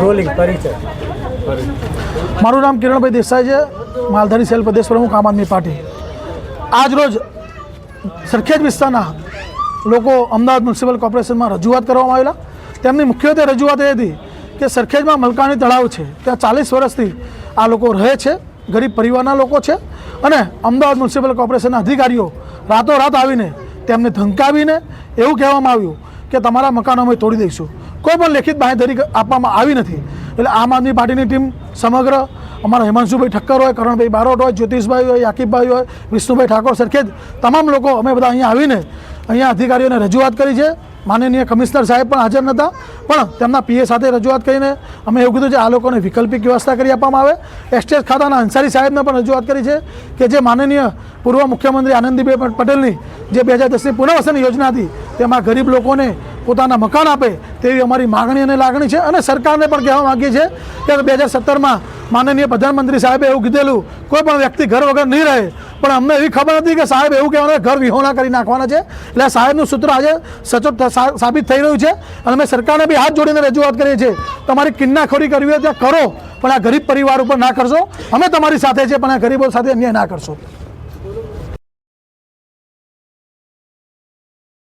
Rolling પરિચય. મારું નામ કિરણભાઈ દેસાઈ છે. માલધારી સેલ પ્રદેશ પ્રમુખ આમ આદમી પાર્ટી. આજ રોજ સરખેજ વિસ્તારના લોકો અમદાવાદ મ્યુનિસિપલ કોર્પોરેશનમાં રજૂઆત કરવામાં આવેલા. તેમની મુખ્યત્વે રજૂઆત એ હતી કે સરખેજમાં મલકાણી તળાવ છે. ત્યાં ચાલીસ વર્ષથી આ લોકો રહે છે. ગરીબ પરિવારના લોકો છે. અને અમદાવાદ મ્યુનિસિપલ કોર્પોરેશનના અધિકારીઓ રાતોરાત આવીને તેમને ધમકાવીને એવું કહેવામાં આવ્યું કે તમારા મકાનો અમે તોડી દઈશું. કોઈ પણ લેખિત બાંહેધરી આપવામાં આવી નથી. એટલે આમ આદમી પાર્ટીની ટીમ સમગ્ર અમારા હિમાંશુભાઈ ઠક્કર હોય, કરણભાઈ બારોટ હોય, જ્યોતિષભાઈ હોય, યાકીબભાઈ હોય, વિષ્ણુભાઈ ઠાકોર સરખેજ તમામ લોકો અમે બધા અહીંયા આવીને અહીંયા અધિકારીઓને રજૂઆત કરી છે. માનનીય કમિશનર સાહેબ પણ હાજર નહોતા પણ તેમના પીએ સાથે રજૂઆત કરીને અમે એવું કીધું છે, આ લોકોને વિકલ્પિક વ્યવસ્થા કરી આપવામાં આવે. એક્સચેન્જ ખાતાના અંસારી સાહેબને પણ રજૂઆત કરી છે કે જે માનનીય પૂર્વ મુખ્યમંત્રી આનંદીબેન પટેલની જે બે હજાર દસની પુનઃવસન યોજના હતી, તેમાં ગરીબ લોકોને પોતાના મકાન આપે તેવી અમારી માગણી અને લાગણી છે અને સરકારને પણ કહેવા માગીએ છીએ કે બે હજાર સત્તરમાં માનનીય પ્રધાનમંત્રી સાહેબે એવું કીધેલું, કોઈ પણ વ્યક્તિ ઘર વગર નહીં રહે. પણ અમને એવી ખબર હતી કે સાહેબ એવું કહેવાના ઘર વિહોણા કરી નાખવાના છે. એટલે સાહેબનું સૂત્ર આજે સચોટ સાબિત થઈ રહ્યું છે અને અમે સરકારને બી હાથ જોડીને રજૂઆત કરીએ છીએ. તમારી કિન્નાખોરી કરવી હોય ત્યાં કરો, પણ આ ગરીબ પરિવાર ઉપર ના કરશો. અમે તમારી સાથે છે પણ આ ગરીબો સાથે અન્યાય ના કરશો.